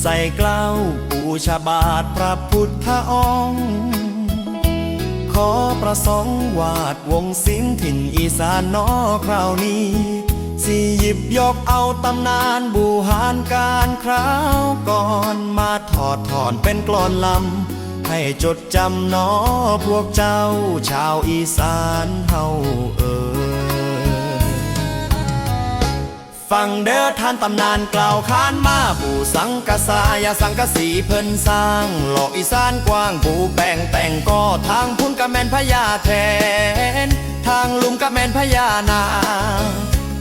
ใส่เกล้าปูชาบาทพระพุทธองค์ ขอประสงค์วาดวงศิลป์ถิ่นอีสานนอคราวนี้ สิหยิบยกเอาตำนานบูหารการคราวก่อนมาถอดถอนเป็นกลอนลำ ให้จดจำนอพวกเจ้าชาวอีสานเฮาเอ่ย ฟังเด้อท่านตำนานกล่าวขานมาปู่สังกษายาสังกสีเพิ่นสร้าง หลอกอีสานกว้างปู่แป้งแต่งก็ทางพุ่นกะแมนพญาแทน ทางลุมกะแมนพญานา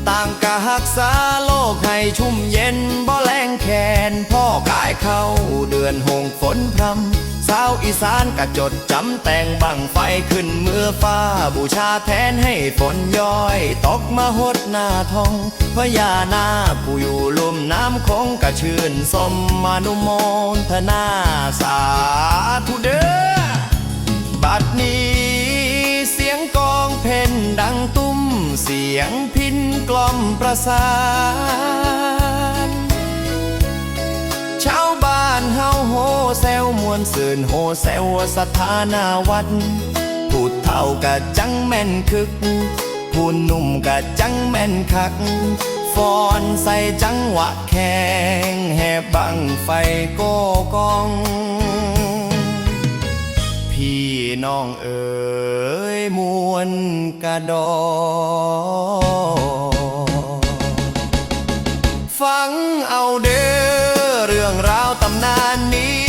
ต่างกะหักษาโลกให้ชุ่มเย็นบ่แรงแขนพ่อกายเข้าเดือนหงฝนพรำ สาวอีสานกะจดจำแต่งบังไฟขึ้นเมื่อฟ้าบูชาแทนให้ฝนย้อย ตกมาหดหน้าทองพญานาคผู้อยู่ลุ่มน้ำคงกะชื่นสมมานุโมทนาสาธุเด้อบัดนี้เสียงกองเพนดังตุ้มเสียงพินกล่อมประสาน แซวมวนเสื่นโฮแซวสถานาวัดพูดเท่ากะจังแม่นคึกพูดหนุ่มกะจังแม่นคักฟอนใส่จังหวะแข่งแห่บังไฟโกกอง พี่น้องเอ๋ยมวนกระดอฟังเอาเด้ำนานนี้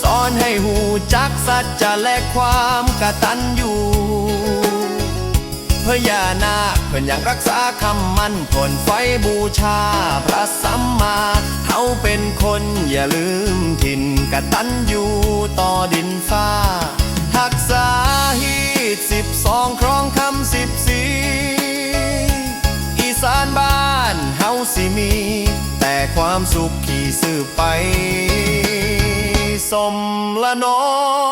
สอนให้หูจักสัจจะและความกตัญญูพญานาคเพิ่นยังรักษาคำมั่นผลไฟบูชา พระสัมมาเขาเป็นคนอย่าลืมถิ่นกตัญญูต่อดินฟ้า ทักษาฮีดสิบสองครองคำสิบสี่อีสานบ้านเฮาสิมี ความสุขขี่สืบไป สมละน้อง